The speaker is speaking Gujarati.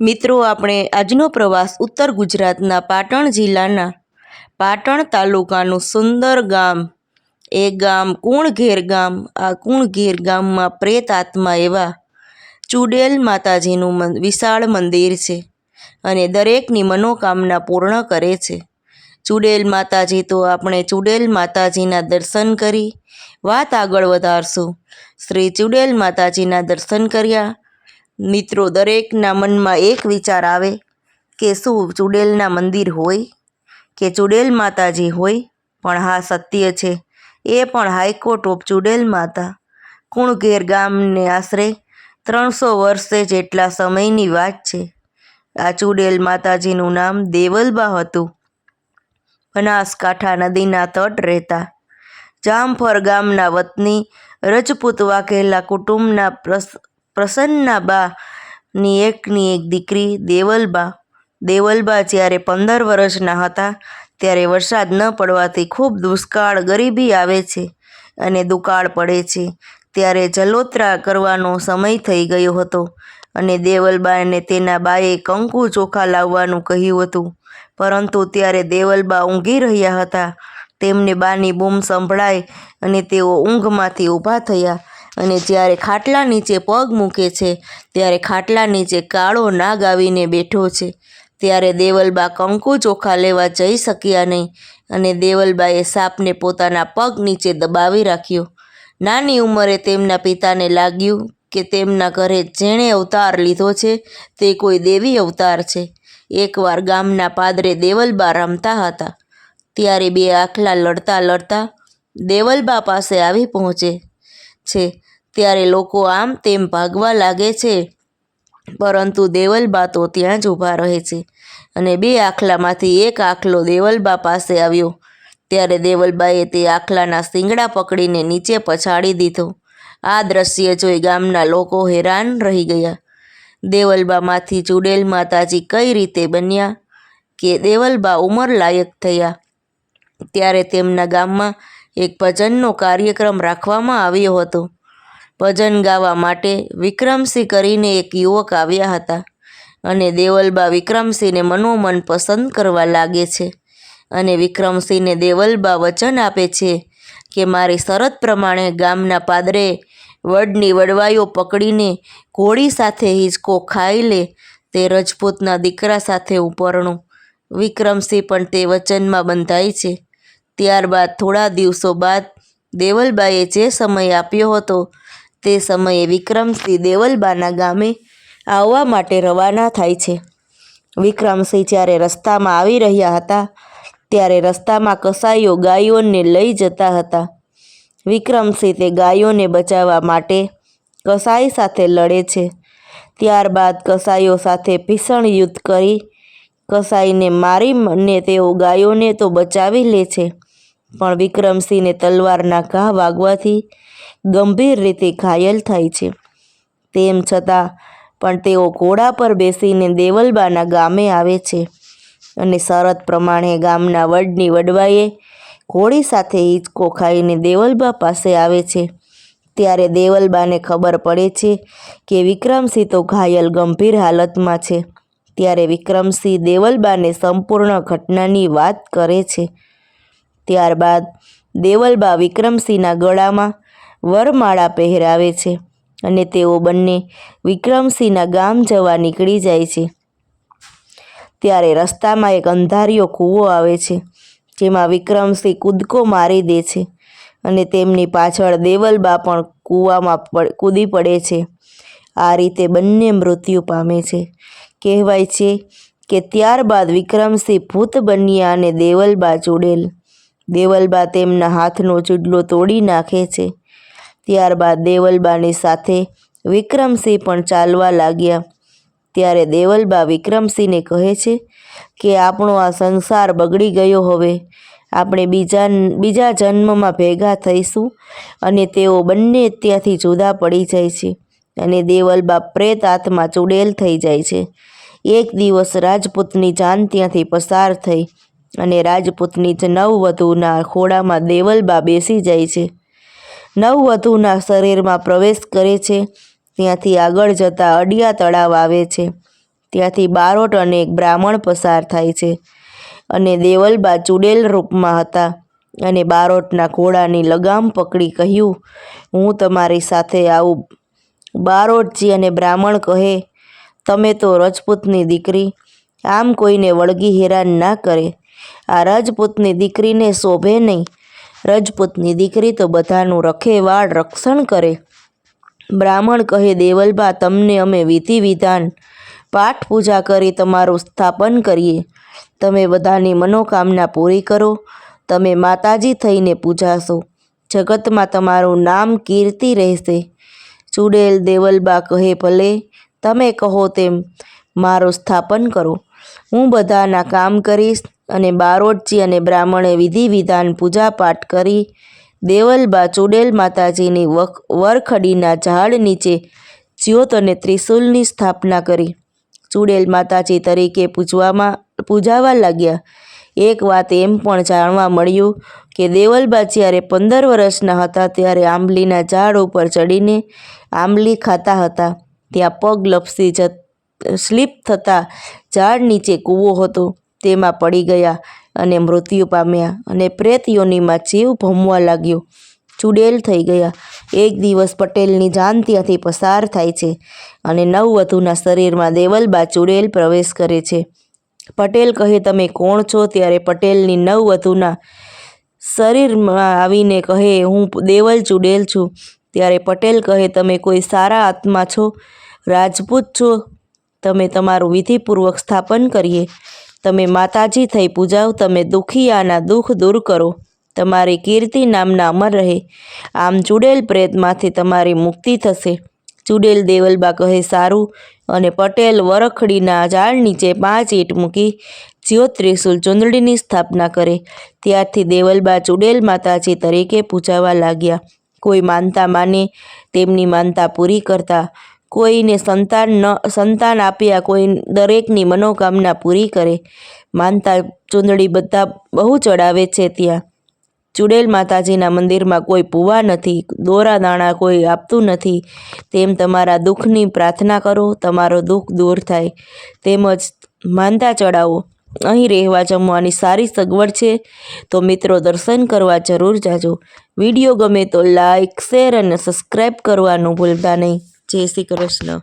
મિત્રો, આપણે આજનો પ્રવાસ ઉત્તર ગુજરાતના પાટણ જિલ્લાના પાટણ તાલુકાનું સુંદર ગામ. એ ગામ કુણઘેર ગામ. આ કુણઘેર ગામમાં પ્રેત આત્મા એવા ચુડેલ માતાજીનું વિશાળ મંદિર છે અને દરેકની મનોકામના પૂર્ણ કરે છે. ચુડેલ માતાજી તો આપણે ચુડેલ માતાજીના દર્શન કરી વાત આગળ વધારશું. શ્રી ચુડેલ માતાજીના દર્શન કર્યા. મિત્રો, દરેકના મનમાં એક વિચાર આવે કે શું ચુડેલના મંદિર હોય કે ચુડેલ માતાજી હોય. પણ હા, સત્ય છે. એ પણ હાઈકોર્ટ ઓફ ચુડેલ માતા. કુણઘેર ગામને આશરે ત્રણસો વર્ષે જેટલા સમયની વાત છે. આ ચુડેલ માતાજીનું નામ દેવલબા હતું. બનાસકાંઠા નદીના તટ રહેતા. જામફર ગામના વતની રજપૂત વાઘેલા કુટુંબના પ્રસ પ્રસન્નાબા ની એકની એક દીકરી દેવલબા. દેવલબા જ્યારે પંદર વર્ષના હતા, ત્યારે વરસાદ ન પડવાથી ખૂબ દુષ્કાળ ગરીબી આવે છે અને દુકાળ પડે છે. ત્યારે જલોત્રા કરવાનો સમય થઈ ગયો હતો અને દેવલબાને તેના બાએ કંકુ ચોખા લાવવાનું કહ્યું હતું. પરંતુ ત્યારે દેવલબા ઊંઘી રહ્યા હતા. તેમને બાની બૂમ સંભળાય અને તેઓ ઊંઘમાંથી ઊભા થયા. અને જ્યારે ખાટલા નીચે પગ મૂકે છે, ત્યારે ખાટલા નીચે કાળો નાગ આવીને બેઠો છે. ત્યારે દેવલબા કંકુ ચોખા લેવા જઈ શક્યા નહીં અને દેવલબાએ સાપને પોતાના પગ નીચે દબાવી રાખ્યો. નાની ઉંમરે તેમના પિતાને લાગ્યું કે તેમના ઘરે જેણે અવતાર લીધો છે, તે કોઈ દેવી અવતાર છે. એકવાર ગામના પાદરે દેવલબા રમતા હતા. ત્યારે બે આખલા લડતા લડતા દેવલબા પાસે આવી પહોંચે છે. ત્યારે લોકો આમ તેમ ભાગવા લાગે છે. પરંતુ દેવલબા તો ત્યાં જ ઊભા રહે છે અને બે આખલામાંથી એક આખલો દેવલબા પાસે આવ્યો. ત્યારે દેવલબાએ તે આખલાના શિંગડા પકડીને નીચે પછાડી દીધો. આ દ્રશ્ય જોઈ ગામના લોકો હેરાન રહી ગયા. દેવલબામાંથી ચુડેલ માતાજી કઈ રીતે બન્યા કે દેવલબા ઉંમર લાયક થયા? ત્યારે તેમના ગામમાં એક ભજનનો કાર્યક્રમ રાખવામાં આવ્યો હતો. ભજન ગાવા માટે વિક્રમસિંહ કરીને એક યુવક આવ્યા હતા. અને દેવલબા વિક્રમસિંહને મનોમન પસંદ કરવા લાગે છે. અને વિક્રમસિંહને દેવલબા વચન આપે છે કે, મારી શરત પ્રમાણે ગામના પાદરે વડની વડવાઈઓ પકડીને ઘોડી સાથે હિંચકો ખાઈ લે, તે રજપૂતના દીકરા સાથે હું પરણું. વિક્રમસિંહ પણ તે વચનમાં બંધાય છે. ત્યારબાદ થોડા દિવસો બાદ દેવલબાએ જે સમય આપ્યો હતો તે સમયે વિક્રમસિંહ દેવલબાના ગામે આવવા માટે રવાના થાય છે. વિક્રમસિંહ જ્યારે રસ્તામાં આવી રહ્યા હતા, ત્યારે રસ્તામાં કસાઈઓ ગાયોને લઈ જતા હતા. વિક્રમસિંહ તે ગાયોને બચાવવા માટે કસાઈ સાથે લડે છે. ત્યારબાદ કસાઈઓ સાથે ભીષણ યુદ્ધ કરી કસાઈને મારી અને તેઓ ગાયોને તો બચાવી લે છે પણ વિક્રમસિંહને તલવારના ઘા વાગવાથી ગંભીર રીતે ઘાયલ થાય છે. તેમ છતાં પણ તેઓ ઘોડા પર બેસીને દેવલબાના ગામે આવે છે અને શરત પ્રમાણે ગામના વડની વડવાઈએ ઘોડી સાથે હિંચકો ખાઈને દેવલબા પાસે આવે છે. ત્યારે દેવલબાને ખબર પડે છે કે વિક્રમસિંહ તો ઘાયલ ગંભીર હાલતમાં છે. ત્યારે વિક્રમસિંહ દેવલબાને સંપૂર્ણ ઘટનાની વાત કરે છે. ત્યારબાદ દેવલબા વિક્રમસિંહના ગળામાં વરમાળા પહેરાવે છે અને તેઓ બંને વિક્રમસિંહના ગામ જવા નીકળી જાય છે. ત્યારે રસ્તામાં એક અંધારિયો કૂવો આવે છે, જેમાં વિક્રમસિંહ કૂદકો મારી દે છે અને તેમની પાછળ દેવલબા પણ કૂવામાં કૂદી પડે છે. આ રીતે બંને મૃત્યુ પામે છે. કહેવાય છે કે ત્યારબાદ વિક્રમસિંહ ભૂત બન્યા અને દેવલબા ચૂડેલ દેવલબા તેમના હાથનો ચૂડલો તોડી નાખે છે. ત્યારબાદ દેવલબાની સાથે વિક્રમસિંહ પણ ચાલવા લાગ્યા. ત્યારે દેવલબા વિક્રમસિંહને કહે છે કે, આપણો આ સંસાર બગડી ગયો હવે. આપણે બીજા બીજા જન્મમાં ભેગા થઈશું અને તેઓ બંને ત્યાંથી જુદા પડી જાય છે અને દેવલબા પ્રેત આત્મા ચૂડેલ થઈ જાય છે. એક દિવસ રાજપૂતની જાન ત્યાંથી પસાર થઈ અને રાજપૂતની જ નવવધૂના ખોળામાં દેવલબા બેસી જાય છે. નવવધૂના શરીરમાં પ્રવેશ કરે છે. ત્યાંથી આગળ જતા અડિયા તળાવ આવે છે. ત્યાંથી બારોટ અને એક બ્રાહ્મણ પસાર થાય છે અને દેવલબા ચૂડેલ રૂપમાં હતા અને બારોટના ઘોડાની લગામ પકડી કહ્યું, હું તમારી સાથે આવું. બારોટજી અને બ્રાહ્મણ કહે, તમે તો રજપૂતની દીકરી. આમ કોઈને વળગી હેરાન ના કરે. આ રજપૂતની દીકરીને શોભે નહીં. રજપૂતની દીકરી તો બધાનું રખેવાળ રક્ષણ કરે. બ્રાહ્મણ કહે દેવલબા તમને અમે વિધિ વિધાન, પાઠ પૂજા કરી તમારું સ્થાપન કરીએ. તમે બધાની મનોકામના પૂરી કરો. તમે માતાજી થઈને પૂજાશો. જગતમાં તમારું નામ કીર્તિ રહેશે. ચૂડેલ દેવલબા કહે, ભલે, તમે કહો તેમ મારું સ્થાપન કરો. હું બધાના કામ કરીશ. અને બારોટજી અને બ્રાહ્મણે વિધિ વિધાન પૂજાપાઠ કરી દેવલબા ચૂડેલ માતાજીની વરખડીના ઝાડ નીચે જ્યોત અને ત્રિશૂલની સ્થાપના કરી. ચૂડેલ માતાજી તરીકે પૂજવામાં, પૂજાવા લાગ્યા. એક વાત એમ પણ જાણવા મળ્યું કે દેવલબા જ્યારે પંદર વર્ષના હતા ત્યારે આંબલીના ઝાડ ઉપર ચડીને આંબલી ખાતા હતા. ત્યાં પગ લપસી જ, સ્લીપ થતાં ઝાડ નીચે કૂવો હતો. તેમાં પડી ગયા અને મૃત્યુ પામ્યા અને પ્રેત યોનિમાં જીવ ભમવા લાગ્યો. ચૂડેલ થઈ ગયા. એક દિવસ પટેલની જાન ત્યાંથી પસાર થાય છે અને નવવધુના શરીરમાં દેવલબા ચૂડેલ પ્રવેશ કરે છે. પટેલ કહે, તમે કોણ છો? ત્યારે પટેલની નવવધુના શરીરમાં આવીને કહે, હું દેવલ ચૂડેલ છું. ત્યારે પટેલ કહે, તમે કોઈ સારા આત્મા છો? રાજપૂત છો? તમે તમારું વિધિપૂર્વક સ્થાપન કરીએ. તમે માતાજી થઈ પૂજાવ તમે દુખિયાના દુઃખ દૂર કરો. તમારી કીર્તિ નામના અમર રહે. આમ ચૂડેલ પ્રેતમાંથી તમારી મુક્તિ થશે. ચૂડેલ દેવલબા કહે, સારું. અને પટેલ વરખડીના ઝાડ નીચે પાંચ ઈંટ મૂકી જ્યોત ત્રિશુલ ચુંદડીની સ્થાપના કરે. ત્યારથી દેવલબા ચૂડેલ માતાજી તરીકે પૂજાવા લાગ્યા. કોઈ માનતા માને, તેમની માનતા પૂરી કરતા કોઈને સંતાન ન, સંતાન આપ્યા, કોઈ દરેકની મનોકામના પૂરી કરે. માનતા ચૂંદડી બધા બહુ ચડાવે છે ત્યાં. ચૂડેલ માતાજીના મંદિરમાં કોઈ પૂવા નથી, દોરા દાણા કોઈ આપતું નથી. તેમ તમારા દુઃખની પ્રાર્થના કરો, તમારો દુઃખ દૂર થાય. તેમજ માનતા ચડાવો. અહીં રહેવા જમવાની સારી સગવડ છે, તો મિત્રો દર્શન કરવા જરૂર જાજો. વીડિયો ગમે તો લાઇક શેર અને સબસ્ક્રાઈબ કરવાનું ભૂલતા નહીં. જય શ્રી કૃષ્ણ